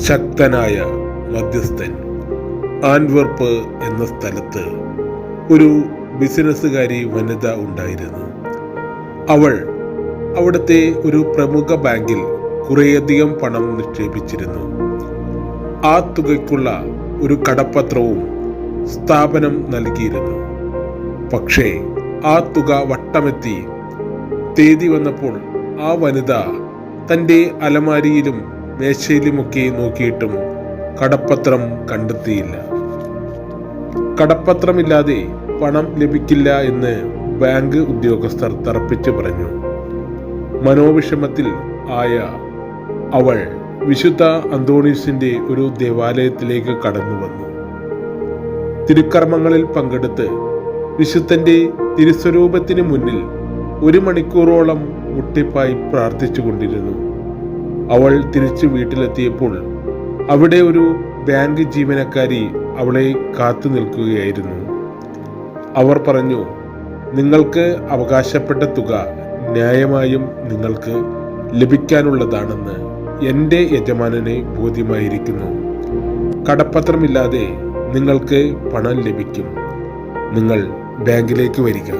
ശക്തനായ മധ്യസ്ഥൻ. ആൻവർപ്പ് എന്ന സ്ഥലത്ത് ഒരു ബിസിനസ്സുകാരി വനിത ഉണ്ടായിരുന്നു. അവൾ അവിടുത്തെ ഒരു പ്രമുഖ ബാങ്കിൽ കുറേയധികം പണം നിക്ഷേപിച്ചിരുന്നു. ആ തുകയ്ക്കുള്ള ഒരു കടപ്പത്രവും സ്ഥാപനം നൽകിയിരുന്നു. പക്ഷേ ആ തുക വട്ടമെത്തി. തേതി വന്നപ്പോൾ ആ വനിത തന്റെ അലമാരിയിലും മേശയിലുമൊക്കെ നോക്കിയിട്ടും കടപ്പത്രം കണ്ടെത്തിയില്ല. കടപ്പത്രമില്ലാതെ പണം ലഭിക്കില്ല എന്ന് ബാങ്ക് ഉദ്യോഗസ്ഥർ തറപ്പിച്ചു പറഞ്ഞു. മനോവിഷമത്തിൽ ആയ അവൾ വിശുദ്ധ അന്തോണീസിന്റെ ഒരു ദേവാലയത്തിലേക്ക് കടന്നു വന്നു തിരുക്കർമ്മങ്ങളിൽ പങ്കെടുത്ത് വിശുദ്ധന്റെ തിരുസ്വരൂപത്തിന് മുന്നിൽ ഒരു മണിക്കൂറോളം മുട്ടിപ്പായി പ്രാർത്ഥിച്ചുകൊണ്ടിരുന്നു. അവൾ തിരിച്ചു വീട്ടിലെത്തിയപ്പോൾ അവിടെ ഒരു ബാങ്ക് ജീവനക്കാരി അവളെ കാത്തു നിൽക്കുകയായിരുന്നു. അവർ പറഞ്ഞു നിങ്ങൾക്ക് അവകാശപ്പെട്ട തുക ന്യായമായും നിങ്ങൾക്ക് ലഭിക്കാനുള്ളതാണെന്ന് എന്റെ യജമാനനെ ബോധ്യമായിരിക്കുന്നു. കടപ്പത്രമില്ലാതെ നിങ്ങൾക്ക് പണം ലഭിക്കും. നിങ്ങൾ ബാങ്കിലേക്ക് വരിക.